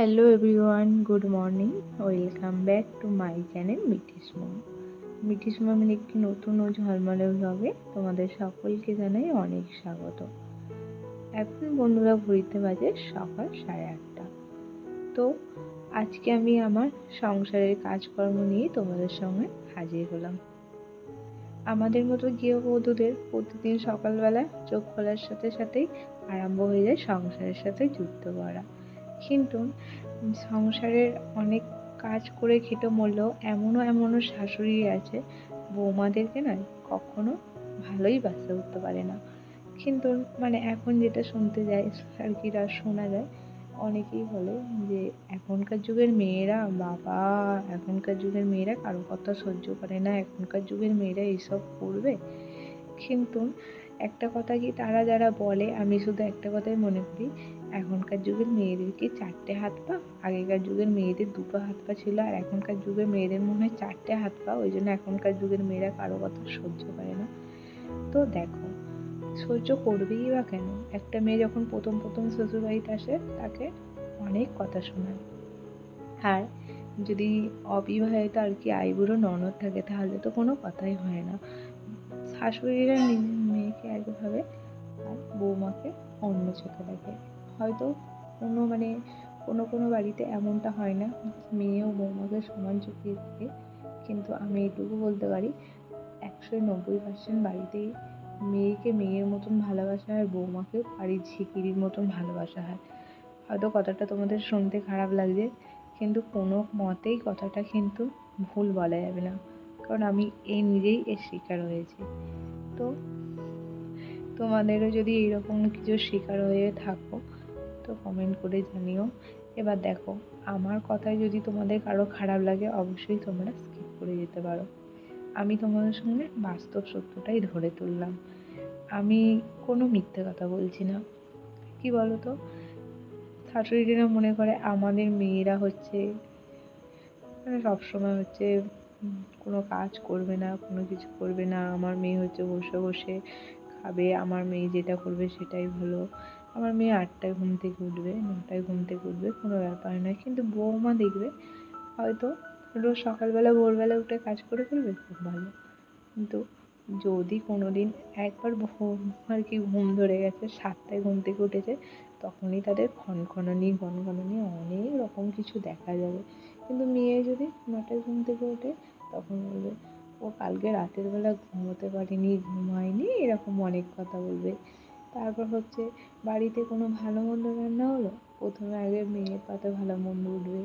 Hello everyone good morning welcome back to my channel Mithi's mom Mithi's মমের একটি নতুন ও ঝলমলে ব্লগে তোমাদের সকলকে জানাই অনেক স্বাগত। এখন বন্ধুরা ঘুরিতে বাজে সকাল সাড়ে আটটা। তো আজকে আমি আমার সংসারের কাজকর্ম নিয়ে তোমাদের সঙ্গে হাজির হলাম। আমাদের মতো গৃহবধূদের প্রতিদিন সকালবেলা চোখ খোলার সাথে সাথেই আরম্ভ হয়ে যায় সংসারের সাথে যুক্ত করা। কিন্তু সংসারের অনেক কাজ করে খেটে মরলেও এমনও এমনও শাশুড়ি আছে, বৌমাদেরকে নয়, কখনো ভালোই বাঁচতে উঠতে পারে না। কিন্তু মানে এখন যেটা শুনতে যায়, আর কি শোনা যায়, অনেকেই বলে যে এখনকার যুগের মেয়েরা, বাবা, এখনকার যুগের মেয়েরা কারও কথা সহ্য করে না, এখনকার যুগের মেয়েরা এইসব করবে। কিন্তু একটা কথা কি তারা যারা বলে, আমি শুধু একটা কথাই মনে করি এখনকার যুগের মেয়েদের কি চারটে হাত পা, আগেকার যুগের মেয়েদের দুটো হাত পা ছিল, আর এখনকার যুগের মেয়েদের মনে হয় চারটে হাত পা, ওই জন্য এখনকার যুগের মেয়েরা কারও কথা সহ্য করে না। তো দেখো, সহ্য করবেই বা কেন? একটা মেয়ে যখন প্রথম প্রথম শ্বশুরবাড়িতে আসে, তাকে অনেক কথা শোনায়। আর যদি অবিবাহিত আর কি আইবুড়ো ননদ থাকে, তাহলে তো কোনো কথাই হয় না। শাশুড়িরা মেয়েকে একভাবে আর বৌমাকে অন্য চোখে দেখে। হয়তো কোনো মানে কোনো কোনো বাড়িতে এমনটা হয় না। মেয়ে ও বৌমাকে সমান চোখে দেখে কিন্তু আমি এটুকু বলতে পারি, একশো নব্বই পার্সেন্ট বাড়িতেই মেয়েকে মেয়ের মতন ভালোবাসা হয়, বৌমাকে বাড়ির ঝিকিরির মতন ভালোবাসা হয়। হয়তো কথাটা তোমাদের শুনতে খারাপ লাগছে, কিন্তু কোনো মতেই কথাটা কিন্তু ভুল বলা যাবে না। কারণ আমি এই নিজেই এর শিকার হয়েছি। তো তোমাদেরও যদি এইরকম কিছু শিকার হয়ে থাকো তো কমেন্ট করে জানিও। এবার দেখো, আমার কথায় যদি তোমাদের কারও খারাপ লাগে, অবশ্যই তোমরা স্কিপ করে যেতে পারো। আমি তোমাদের সঙ্গে বাস্তব সত্যটাই ধরে তুললাম। আমি কোনো মিথ্যে কথা বলছি না। কি বলো তো শাশুড়িরা মনে করে আমাদের মেয়েরা হচ্ছে মানে সবসময় হচ্ছে কোনো কাজ করবে না, কোনো কিছু করবে না। আমার মেয়ে হচ্ছে বসে বসে খাবে, আমার মেয়ে যেটা করবে সেটাই ভালো। আমার মেয়ে আটটায় ঘুম থেকে উঠবে, নটায় ঘুম থেকে উঠবে, কোনো ব্যাপার নয়। কিন্তু বৌমা দেখবে, হয়তো রোজ সকালবেলা, ভোরবেলা উঠে কাজ করে ফেলবে? খুব ভালো। কিন্তু যদি কোনো দিন একবার আর কি ঘুম ধরে গেছে, সাতটায় ঘুম থেকে উঠেছে, তখনই তাদের খনখনানি, গনগনানি অনেক রকম কিছু দেখা যাবে। কিন্তু মেয়ে যদি নটায় ঘুম থেকে ওঠে, তখন বলবে, ও কালকে রাতের বেলা ঘুমোতে পারিনি, ঘুমায়নি? এরকম অনেক কথা বলবে। তারপর হচ্ছে বাড়িতে কোনো ভালো মন্দ রান্না হলো? প্রথমে আগে মেয়ের পাতে ভালো মন্দ উঠবে।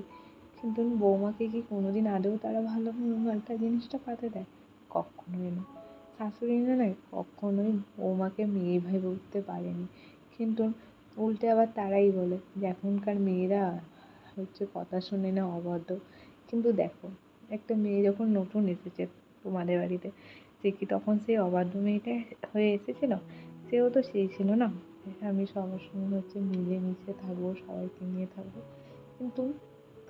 কিন্তু বৌমাকে কি কোনো দিন আদৌ তারা ভালো একটা জিনিসটা পাতে দেয়? কখনোই না। শাশুড়িরা নয় কখনোই বৌমাকে মেয়ে ভেবে উঠতে পারেনি। কিন্তু উল্টে আবার তারাই বলে, যে এখনকার মেয়েরা হচ্ছে কথা শোনে না, অবাধ্য। কিন্তু দেখো, একটা মেয়ে যখন নতুন এসেছে তোমাদের বাড়িতে, সে কি তখন সেই অবাধ্য মেয়েটা হয়ে এসেছিল? সেও তো সেই ছিল না। আমি সবার সঙ্গে হচ্ছে মিলেমিশে থাকব, সবাইকে নিয়ে থাকব। কিন্তু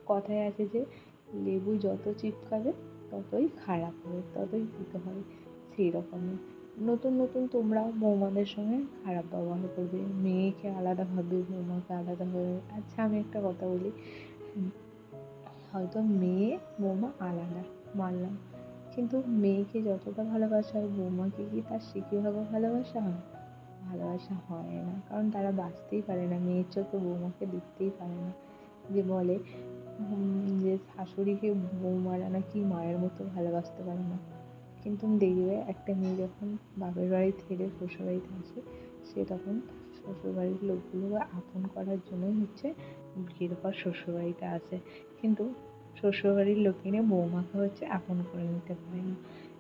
কথায় আছে যে, লেবু যত চিপকাবে, ততই খারাপ হবে, ততই দিতে হবে। সেই রকমই নতুন নতুন তোমরা বৌমাদের সঙ্গে খারাপ ব্যবহার করবে। মেয়েকে আলাদা ভাববে বৌমাকে আলাদা ভাবে আচ্ছা আমি একটা কথা বলি। হয়তো মেয়ে, বৌমা আলাদা, মানলাম। কিন্তু মেয়েকে যতটা ভালোবাসা হয়, বৌমাকে কি তার শিখিভাবে ভালোবাসা হয়? ভালোবাসা হয় না। কারণ তারা বাঁচতেই পারে না, মেয়ের চোখে বৌমাকে দেখতেই পারে না। যে বলে যে শাশুড়িকে বৌমারা নাকি মায়ের মতো ভালোবাসতে পারে না। কিন্তু দেখবে একটা মেয়ে যখন বাপের বাড়ি থেকে শ্বশুরবাড়িতে আসে, সে তখন শ্বশুরবাড়ির লোকগুলোকে আপন করার জন্যই হচ্ছে বিয়ের পর শ্বশুরবাড়িতে আসে। কিন্তু শ্বশুরবাড়ির লোকেরা বৌমাকে হচ্ছে আপন করে নিতে পারে না।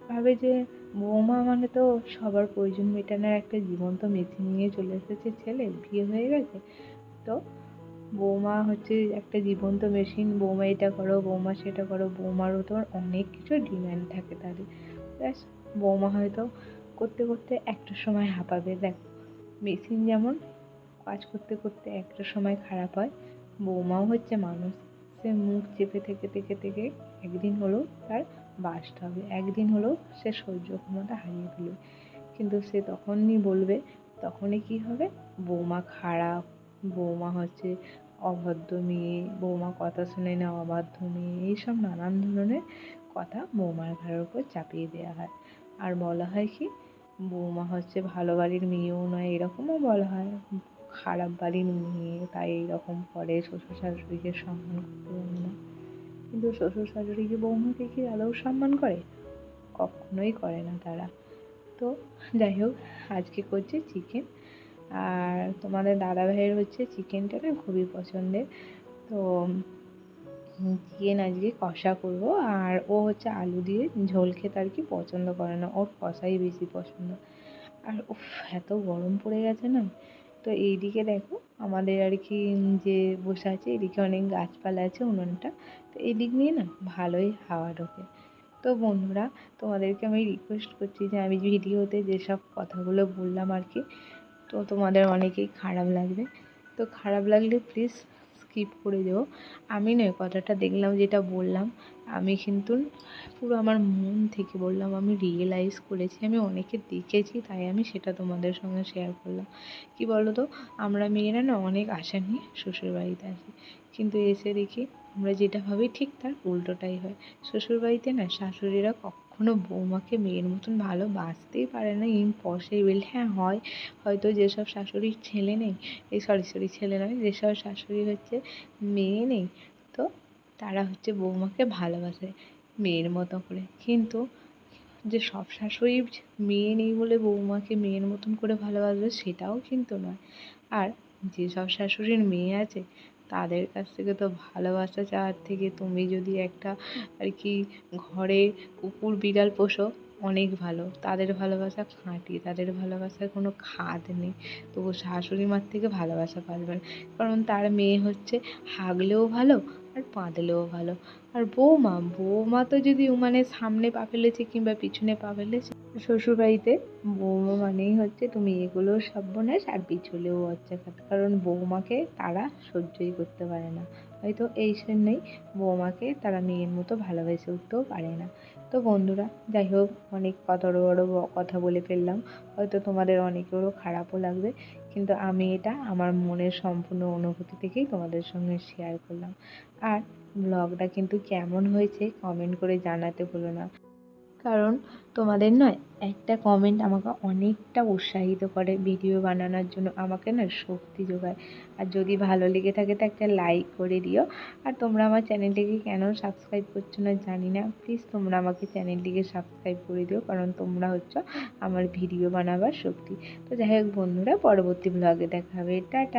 ভাবে যে বৌমা মানে তো সবার প্রয়োজন মেটানোর একটা জীবন্ত মেশিন নিয়ে চলে এসেছে ছেলে, বিয়ে হয়ে গেছে। তো বৌমা হচ্ছে একটা জীবন্ত মেশিন বৌমা এটা করো, বৌমা সেটা করো বৌমারও তো অনেক কিছু ডিম্যান্ড থাকে তাদের। ব্যাস, বৌমা হয়তো করতে করতে একটা সময় হাঁপাবে। দেখ মেশিন যেমন কাজ করতে করতে একটা সময় খারাপ হয়, বৌমাও হচ্ছে মানুষ। সে মুখ চেপে থেকে থেকে থেকে একদিন হলেও তার বাস্ট হবে। একদিন হলেও সে সহ্য ক্ষমতা হারিয়ে ফেলবে। কিন্তু সে তখনই বলবে, তখনই কী হবে? বৌমা খারাপ, বৌমা হচ্ছে অভদ্র মেয়ে, বৌমা কথা শুনে না অবাধ্য মেয়ে, এইসব নানান ধরনের কথা বৌমার ঘাড়ের উপর চাপিয়ে দেওয়া হয়। আর বলা হয় কি? বৌমা হচ্ছে ভালো বাড়ির মেয়েও নয়, এরকমও বলা হয়। খারাপ বাড়ির মেয়ে, তাই এরকম করে শ্বশুর শাশুড়িকে সম্মান করতে জানে না। কিন্তু শ্বশুর শাশুড়ি কি বৌমাকে কি আদৌ সম্মান করে? কখনোই করে না তারা। তো যাই হোক, আজকে করছি চিকেন আর তোমাদের দাদা ভাইয়ের হচ্ছে চিকেনটা না খুবই পছন্দের। তো চিকেন আজকে কষা করব। আর ও হচ্ছে আলু দিয়ে ঝোল খেতে আর কি পছন্দ করে না। ওর কষাই বেশি পছন্দ। আর উফ, এত গরম পড়ে গেছে না। তো এই দিকে দেখো আমাদের আর কি যে বসে আছে এদিকে অনেক গাছপালা আছে উনুনটা। তো এদিক নিয়ে না ভালোই হাওয়া ঢোকে। তো বন্ধুরা, তোমাদেরকে আমি রিকোয়েস্ট করছি যে আমি ভিডিওতে যেসব কথাগুলো বললাম আর কি, তো তোমাদের অনেকেই খারাপ লাগবে। তো খারাপ লাগলে প্লিজ স্কিপ করে দেবো। আমি নয়, কথাটা দেখলাম, যেটা বললাম, আমি কিন্তু পুরো আমার মন থেকে বললাম, আমি রিয়েলাইজ করেছি, আমি অনেকে দেখেছি, তাই আমি সেটা তোমাদের সঙ্গে শেয়ার করলাম। কি বলো তো আমরা মেয়েরা না অনেক আশা নিয়ে শ্বশুরবাড়িতে আসি। কিন্তু এসে দেখি, আমরা যেটা ভাবি ঠিক তার উল্টোটাই হয়। শ্বশুরবাড়িতে না শাশুড়িরা কখনো বৌমাকে মেয়ের মতন ভালোবাসতেই পারে না ইম্পসিবল হ্যাঁ হয়। হয়তো যেসব শাশুড়ির ছেলে নেই, এই সরি সরি ছেলে নয়, যেসব শাশুড়ি হচ্ছে মেয়ে নেই, তো তারা হচ্ছে বৌমাকে ভালোবাসে মেয়ের মতো করে। কিন্তু যে সব শাশুড়ি মেয়ে নেই বলে বৌমাকে মেয়ের মতন করে ভালোবাসবে, সেটাও কিন্তু নয়। আর যেসব শাশুড়ির মেয়ে আছে তাদের কাছ থেকে তো ভালোবাসা চাওয়ার থেকে তুমি যদি একটা আর কি ঘরে কুকুর, বিড়াল পোষো অনেক ভালো। তাদের ভালোবাসা খাঁটি, তাদের ভালোবাসার কোনো খাদ নেই। তবু শাশুড়ি মার থেকে ভালোবাসা পাবে না কারণ তার মেয়ে হচ্ছে হাগলেও ভালো আর বাঁধলেও ভালো। আর বৌমা বৌমা তো যদি মানে সামনে পা ফেলেছে কিংবা পিছনে পা ফেলেছে, শ্বশুরবাড়িতে বৌমা মানেই হচ্ছে তুমি এগুলোও সর্বনাশ আর পিছলেও অচ্চাখাত কারণ বৌমাকে তারা সহ্যই করতে পারে না। হয়তো এই জন্যই বৌমাকে তারা মেয়ের মতো ভালোবেসে উঠতেও পারে না। তো বন্ধুরা, যাই হোক, অনেক কথা বড় কথা বলে ফেললাম। হয়তো তোমাদের অনেকেরও খারাপও লাগবে, কিন্তু আমি এটা আমার মনের সম্পূর্ণ অনুভূতি থেকেই তোমাদের সঙ্গে শেয়ার করলাম। আর ব্লগটা কিন্তু কেমন হয়েছে কমেন্ট করে জানাতে ভুলো না। কারণ তোমাদের নয়, একটা কমেন্ট আমাকে অনেকটা উৎসাহিত করে ভিডিও বানানোর জন্য, আমাকে না শক্তি যোগায়। আর যদি ভালো লেগে থাকে তো একটা লাইক করে দিও। আর তোমরা আমার চ্যানেলটিকে কেন সাবস্ক্রাইব করছ না জানি না প্লিজ তোমরা আমাকে চ্যানেলটিকে সাবস্ক্রাইব করে দিও, কারণ তোমরা হচ্ছে আমার ভিডিও বানাবার শক্তি। তো যাই হোক বন্ধুরা, পরবর্তী ব্লগে দেখা হবে। টাটা!